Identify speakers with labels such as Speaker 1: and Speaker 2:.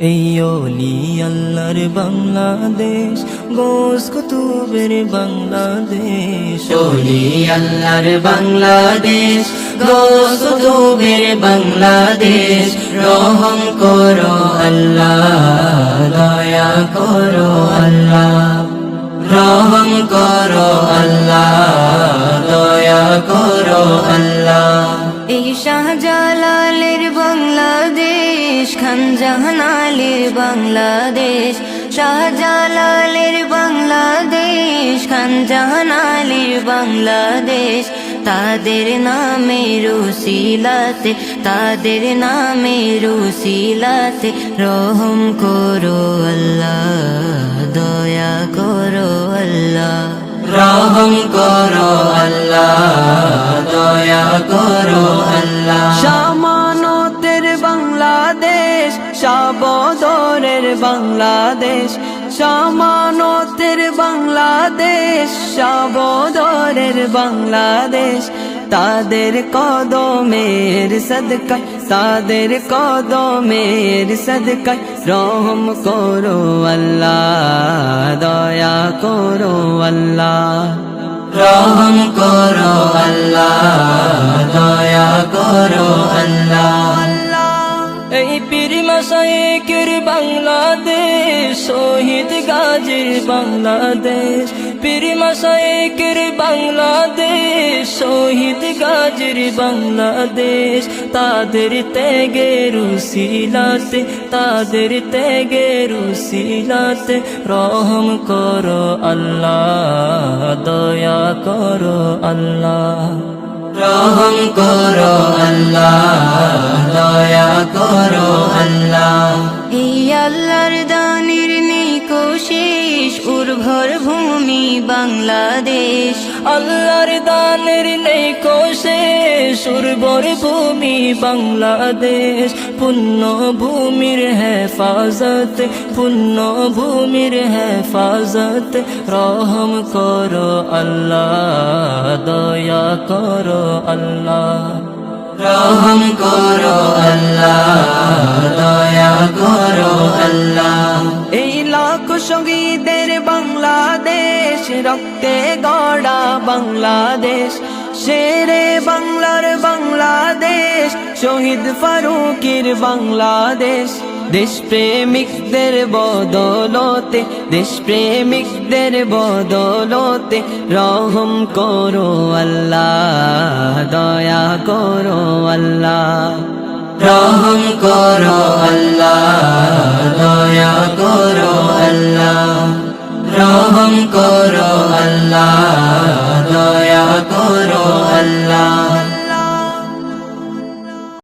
Speaker 1: এই অলি আল্লাহর বাংলাদেশ গোস কুতুবের বাংলাদেশ।
Speaker 2: অলি আল্লাহর বাংলাদেশ গোস কুতুবের বাংলাদেশ। রহম করো আল্লাহ, দয়া করো আল্লাহ। রহম করো আল্লাহ, দয়া করো আল্লাহ।
Speaker 3: এই শাহজালালের বাংলাদেশ, খানজাহানালের বাংলাদেশ, শাহজালালের বাংলাদেশ, খানজাহানালের বাংলাদেশ। তাদের নামে রুসিলাতে তাদের নামে রুসিলাতে রহম করো আল্লাহ।
Speaker 1: সাবদরের বাংলাদেশ সামানতের বাংলাদেশ সাবদরের বাংলাদেশ। তাদের কদমের সদকায় তাদের কদমের সদকায় রহম করো আল্লাহ, দয়া করো আল্লাহ।
Speaker 2: রহম করো আল্লাহ, দয়া করো আল্লাহ।
Speaker 1: পীর মাসায়েকের বাংলাদেশ, শহীদ গাজীর বাংলাদেশ। পীর মাসায়েকের বাংলাদেশ, শহীদ গাজীর বাংলাদেশ। তাদের ত্যাগে রুসিলাতে তাদের ত্যাগে রুসিলাতে রহম করো আল্লাহ, দয়া করো আল্লাহ।
Speaker 2: রহম করো আল্লাহ। করো আল্লাহ।
Speaker 3: এই আল্লাহর দানের নেই কোশিস উর্বর ভূমি বাংলাদেশ।
Speaker 1: আল্লাহর দানের নেই কোষে সুরবর ভূমি বাংলাদেশ। পুণ্য ভূমির হেফাজত পুণ্য ভূমির হেফাজত রহম করো আল্লাহ দয়া করো আল্লাহ।
Speaker 2: রহম করো আল্লাহ, দয়া করো আল্লাহ।
Speaker 1: এই লাখ সঙ্গীদের বাংলাদেশ, রক্তে গড়া বাংলাদেশ, শেরে বাংলার বাংলাদেশ, শহীদ ফারুকের বাংলাদেশ। দেশপ্রেমিকদের বদলতে দেশপ্রেমিকদের বদলতে রহম করো আল্লাহ। আল্লাহ।
Speaker 2: রহম করো আল্লাহ দয়া করো আল্লাহ। রহম করো আল্লাহ দয়া করো আল্লাহ।